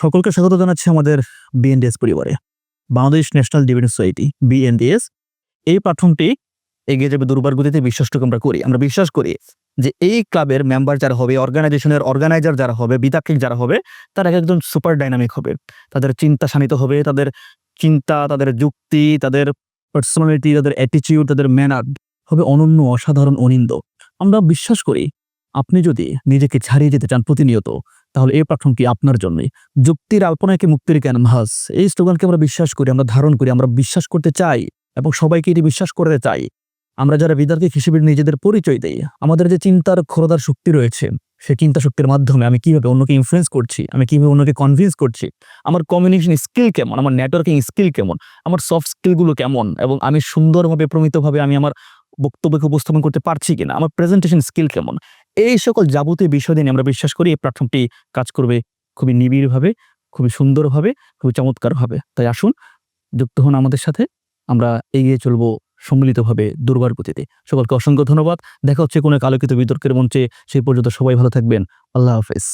সকলকে স্বাগত জানাচ্ছি আমাদের বিএনডিএস পরিবারে, Bangladesh national defence society BNDS এই প্ল্যাটফর্মটি এগিয়ে যাবে দুর্বার গতিতে বিশ্বাসটুকু আমরা করি। আমরা বিশ্বাস করি যে এই ক্লাবের মেম্বার যারা হবে অর্গানাইজেশনের অর্গানাইজার যারা হবে বিতাক্ষিক যারা হবে, তারা এক একজন সুপার ডাইনামিক হবে। তাদের চিন্তা শানিত হবে, তাদের চিন্তা, তাদের যুক্তি, তাদের পার্সোনালিটি তাদের অ্যাটিচিউড তাদের ম্যানার হবে অনন্য, অসাধারণ, অনিন্দ। আমরা বিশ্বাস করি, আপনি যদি নিজেকে ছাড়িয়ে যেতে চান প্রতিনিয়ত তাহলে এই প্ল্যাটফর্মটি আপনার জন্যই? যুক্তির আল্পনাকে মুক্তির ক্যানভাস এই স্লোগানকে আমরা বিশ্বাস করি, আমরা ধারণ করি, আমরা বিশ্বাস করতে চাই এবং সবাইকে এটি বিশ্বাস করতে চাই। আমরা যারা বিদার্কিক হিসেবে নিজেদের পরিচয় দেই, আমাদের যে চিন্তার ক্ষরদার শক্তি রয়েছে সেই চিন্তা শক্তির মাধ্যমে আমি কীভাবে অন্যকে ইনফ্লুয়েন্স করছি, আমি কীভাবে অন্যকে কনভিন্স করছি, আমার কমিউনিকেশন স্কিল কেমন, আমার নেটওয়ার্কিং স্কিল কেমন, আমার সফট স্কিলগুলো কেমন, এবং আমি সুন্দরভাবে, প্রমিতভাবে আমি আমার বক্তব্যকে উপস্থাপন করতে পারছি কিনা, আমার প্রেজেন্টেশন স্কিল কেমন এই সকল যাবতীয় বিষয় নিয়ে আমরা বিশ্বাস করি এই প্ল্যাটফর্মটি কাজ করবে খুবই নিবিড়ভাবে, খুবই সুন্দরভাবে, খুবই চমৎকারভাবে। তাই আসুন, যুক্ত হন আমাদের সাথে, আমরা এগিয়ে চলব সম্মিলিতভাবে দুর্বার গতিতে। সকলকে অসংখ্য ধন্যবাদ। দেখা হচ্ছে কোনো আলোকিত বিতর্কের মঞ্চে। সেই পর্যন্ত সবাই ভালো থাকবেন। আল্লাহ হাফেজ।